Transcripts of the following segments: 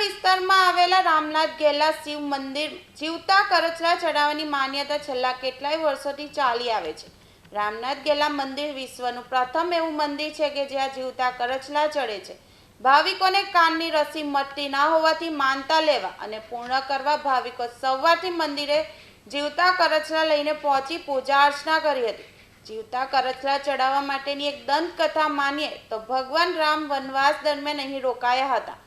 વિસ્તારમાં આવેલા રામનાથ ગેલા શિવ મંદિર, જીવતા કરચલા ચડાવવાની માન્યતા છેલ્લા કેટલાય વર્ષોથી ચાલી આવે છે. રામનાથ ગેલા મંદિર વિશ્વનું પ્રથમ એવું મંદિર છે કે જ્યાં જીવતા કરચલા ચડે છે. ભાવિકોને કાનની રસી મળતી ના હોવાથી માનતા લેવા અને પૂર્ણ કરવા ભાવિકો સવારથી મંદિરે જીવતા કરચલા લઈને પહોંચી પૂજા અર્ચના કરી હતી. જીવતા કરચલા ચડાવવા માટેની એક દંતકથા માનીએ તો ભગવાન રામ વનવાસ દરમિયાન અહીં રોકાયા હતા.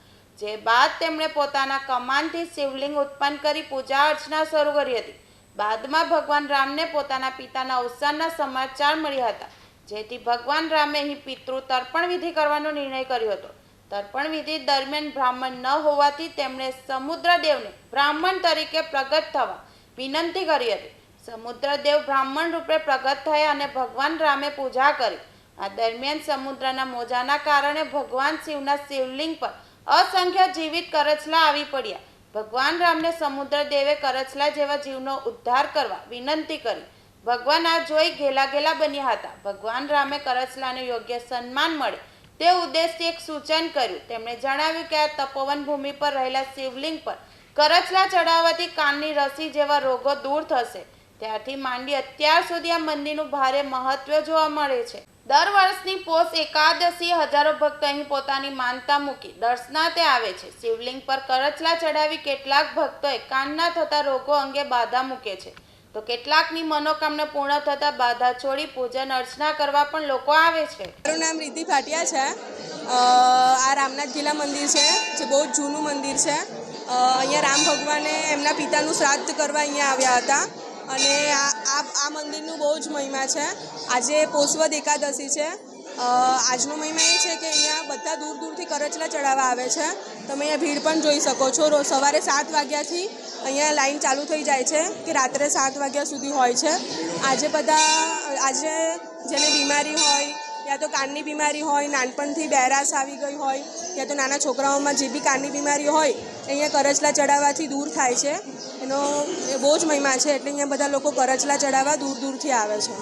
જે બાદ તેમણે પોતાના કમાનથી શિવલિંગ ઉત્પન્ન કરી પૂજા અર્ચના શરૂ કરી હતી. બાદમાં ભગવાન રામને પોતાના પિતાના અવસાનના સમાચાર મળ્યા હતા. જેથી ભગવાન રામે અહીં પિતૃ તર્પણ વિધિ કરવાનો નિર્ણય કર્યો હતો. તર્પણ વિધિ દરમિયાન બ્રાહ્મણ ન હોવાથી તેમણે સમુદ્રદેવને બ્રાહ્મણ તરીકે પ્રગટ થવા વિનંતી કરી હતી. સમુદ્રદેવ બ્રાહ્મણ રૂપે પ્રગટ થયા અને ભગવાન રામે પૂજા કરી. આ દરમિયાન સમુદ્રના મોજાના કારણે ભગવાન શિવના શિવલિંગ પર અસંખ્ય જીવિત કરચલા આવી પડ્યા. ભગવાન રામને સમુદ્ર દેવે કરચલા જેવા જીવનો ઉદ્ધાર કરવા વિનંતી કરી. ભગવાન આ જોઈ ઘેલા ઘેલા બન્યા હતા. ભગવાન રામે કરચલાને યોગ્ય સન્માન મળે તે ઉદ્દેશથી એક સૂચન કર્યું. તેમણે જણાવ્યું કે આ તપોવન ભૂમિ પર રહેલા શિવલિંગ પર કરચલા ચડાવવાથી કાનની રસી જેવા રોગો દૂર થશે. ત્યારથી માંડી અત્યાર સુધી આ મંદિરનું ભારે મહત્વ જોવા મળે છે. દર વર્ષની પોષ એકાદશી હજારો ભક્તો અહીં પોતાની માનતા મૂકી દર્શનાર્થે આવે છે. શિવલિંગ પર કરચલા ચડાવી કેટલાક ભક્તોએ કાનના થતા રોગો અંગે બાધા મૂકે છે. તો કેટલાકની મનોકામના પૂર્ણ થતા બાધા છોડી પૂજન, અર્ચના કરવા પણ લોકો આવે છે. મારું નામ રીતિ ભાટિયા છે. આ રામનાથ ગીલા મંદિર છે, જે બહુ જૂનું મંદિર છે. અહીંયા રામ ભગવાને એમના પિતાનું શ્રાદ્ધ કરવા અહીંયા આવ્યા હતા. અને આ આ મંદિરનું બહુ જ મહિમા છે. આજે પોષવદ એકાદશી છે. આજનો મહિમા એ છે કે અહીંયા બધા દૂર દૂરથી કરચલા ચડાવવા આવે છે. તમે અહીંયા ભીડ પણ જોઈ શકો છો. સવારે સાત વાગ્યાથી અહીંયા લાઈન ચાલુ થઈ જાય છે કે રાત્રે સાત વાગ્યા સુધી હોય છે. આજે બધા આજે જેને બીમારી હોય યા તો કાનની બીમારી હોય, નાનપણથી બેરાસ આવી ગઈ હોય, યા તો નાના છોકરાઓમાં જે બી કાનની બીમારી હોય, અહીંયા કરચલા ચડાવવાથી દૂર થાય છે. એનો બહુ જ મહિમા છે, એટલે અહીંયા બધા લોકો કરચલા ચડાવવા દૂર દૂરથી આવે છે.